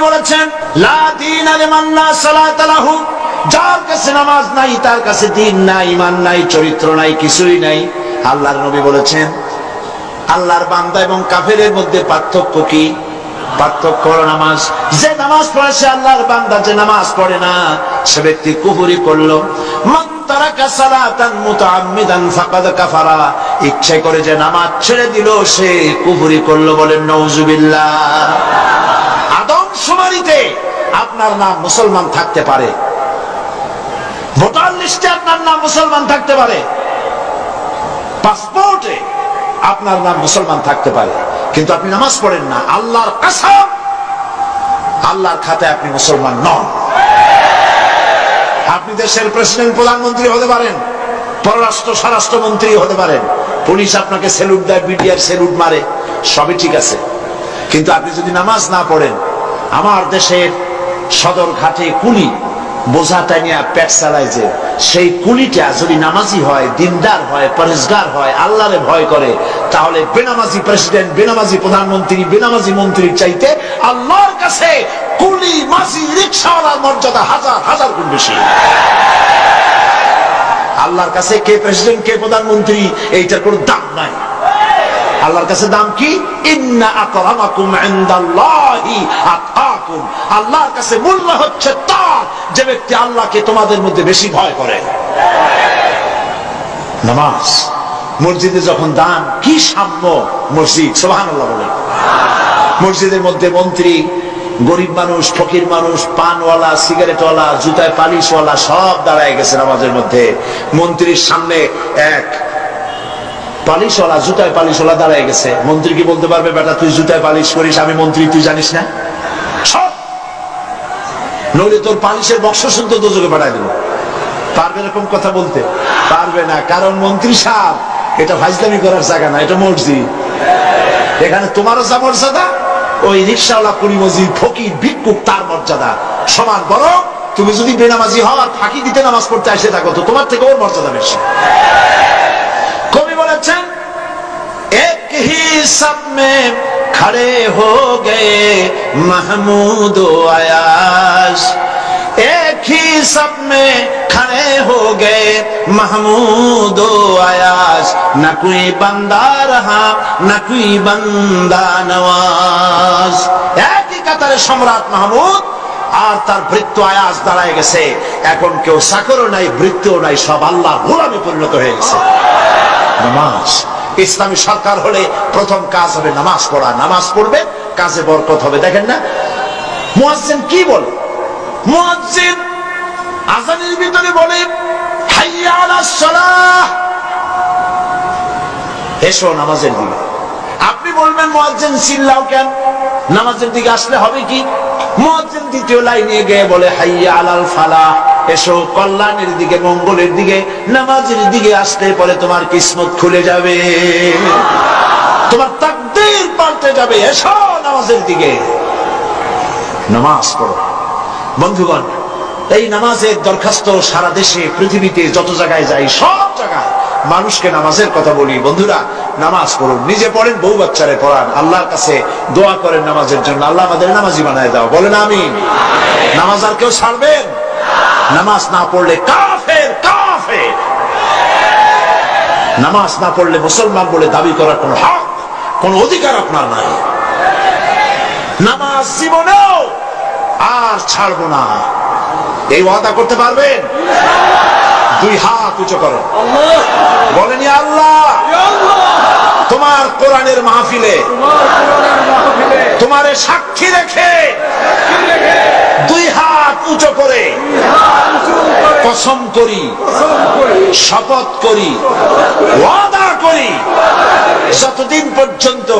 নবী বলেছেন, লা দিন আলিমান লা সালাত লাহু। যার কাছে নামাজ নাই, তার কাছে দিন নাই ইমান নাই, চরিত্র নাই, কিছুই নাই। আল্লাহর নবী বলেছেন, আল্লাহর বান্দা এবং কাফেরের মধ্যে পার্থক্য কি? পার্থক্য হলো নামাজ। যে নামাজ পড়ে, সে আল্লাহর বান্দা, যে নামাজ পড়ে না, সে ব্যক্তি কুফুরি করল। ইচ্ছে করে যে নামাজ ছেড়ে দিল, সে কুফুরি করল বলেন নওজুবিল্লাহ আদম শুমারিতে আপনার নাম মুসলমান থাকতে পারে। ভোটার লিস্টে আপনার নাম মুসলমান থাকতে পারে। পাসপোর্টে আপনার নাম মুসলমান থাকতে পারে। কিন্তু আপনি নামাজ পড়েন না, আল্লাহর কাসাম, আল্লাহর খাতায় আপনি মুসলমান নন। আপনি দেশের প্রেসিডেন্ট, প্রধানমন্ত্রী হতে পারেন, পররাষ্ট্র স্বরাষ্ট্রমন্ত্রী হতে পারেন। পুলিশ আপনাকে সেলুট দেয়, বিডিআর সেলুট মারে, সবই ঠিক আছে। কিন্তু আপনি যদি নামাজ না পড়েন আমার দেশের সদর ঘাটে কুলি বোঝাটা নিয়ে পেট চালায় যে সেই কুলিটা যদি নামাজি হয়, দিনদার হয়, পরিষ্কার হয়, আল্লাহরে ভয় করে, তাহলে বেনামাজি প্রেসিডেন্ট, বেনামাজি প্রধানমন্ত্রী, বেনামাজি মন্ত্রীর চাইতে আল্লাহর কাছে কুলি, মাঝি, রিক্সাওয়ালার মর্যাদা হাজার হাজার গুণ বেশি। আল্লাহর কাছে কে প্রেসিডেন্ট, কে প্রধানমন্ত্রী, এইটার কোনো দাম নাই। আল্লাহর কাছে দাম কি? আল্লাহর কাছে মূল্য হচ্ছে তার। যে ব্যক্তি আল্লাহকে তোমাদের মধ্যে বেশি ভয় করে। নামাজ। মসজিদে যখন দান, কি সাম্য মসজিদ? সুবহানাল্লাহ বলে। মসজিদের মধ্যে মন্ত্রী, গরিব মানুষ, ফকির মানুষ, পানওয়ালা, সিগারেটওয়ালা, জুতায় পালিশওয়ালা সব দাঁড়ায় গেছে নামাজের মধ্যে। মন্ত্রীর সামনে এক পালিশওয়ালা, জুতায় পালিশওয়ালা দাঁড়ায় গেছে। মন্ত্রী কি বলতে পারবে, বেটা, তুই জুতায় পালিশ করিস, আমি মন্ত্রী, তুই জানিস না? নইলে তোর পালিশের বক্স শুনতে দোজকে পাঠাই দেবো। পারবে এরকম কথা বলতে? পারবে না, কারণ মন্ত্রী সাহেব, এটা ফাইজলামি করার জায়গা না, এটা মসজিদ। এখানে তোমারও যা মর্যাদা, ওই রিক্সাওয়ালা কুড়ি মসজিদ, ফকির, ভিক্ষুক, তার মর্যাদা। সমান বড় তুমি যদি বেনামাজি হও আর ফাঁকি দিতে নামাজ পড়তে আসে থাকো, তো তোমার থেকে ওর মর্যাদা বেশি কবি বলেছেন এক হি সব মে খড়ে হো গে মাহমুদ ও আয়াস एक ही सब में खड़े हो गए महमूद ও আয়াস न कोई बंदा रहा न कोई बंदा नवाज একই কাতারে সম্রাট মাহমুদ আর তার ভৃত্য আয়াস দাঁড়ায় গেছে এখন কেউ চাকরও নাই ভৃত্যও নাই সব আল্লাহ গোলামে পরিণত হয়ে গেছে নামাজ ইসলামী সরকার হলে প্রথম কাজ হবে নামাজ পড়া। নামাজ পড়বে, কাজে বরকত হবে। দেখেন না? মুয়াজ্জিন কি বলে? মুয়াজ্জিন আজানের ভিতরে বলে, হাইয়া আলাস সালাহ। এসো নামাজের দিকে। আপনি বলবেন, মুয়াজ্জিন, চিল্লাও কেন? নামাজের দিকে আসলে হবে কি? মুয়াজ্জিন দ্বিতীয় লাইনে গিয়ে বলে, হাইয়া আলাল ফালাহ। এসো কল্যাণের দিকে, মঙ্গলের দিকে, নামাজের দিকে আসলে পরে তোমার কিসমত খুলে যাবে। তোমার তাকদীর পাল্টে যাবে। এসো নামাজের দিকে। নামাজ পড়ো। বন্ধুগণ, এই নামাজের দরখাস্ত সারা দেশে, পৃথিবীতে যত জায়গায় যাই, সব জায়গায় মানুষকে নামাজের কথা বলি। বন্ধুরা, নামাজ পড়ুন। নিজে পড়েন, বউ বাচ্চারে পড়ান। আল্লাহর কাছে দোয়া করেন নামাজের জন্য। আল্লাহ আমাদের নামাজি বানায় দাও। বলেন আমি নামাজ আর কেউ ছাড়বেন? নামাজ না পড়লে কাফের কাফের। নামাজ না পড়লে মুসলমান বলে দাবি করার কোন হক, কোন অধিকার আপনার নাই। নামাজ জীবনেও আর ছাড়বো না। এই ওয়াদা করতে পারবেন? দুই হাত উঁচু করো। বলেনি আল্লাহ, তোমার কোরআনের মাহফিলে, তোমার সাক্ষী রেখে, দুই হাত উঁচু করে। কসম করি শপথ করি ওয়াদা করি। যতদিন পর্যন্ত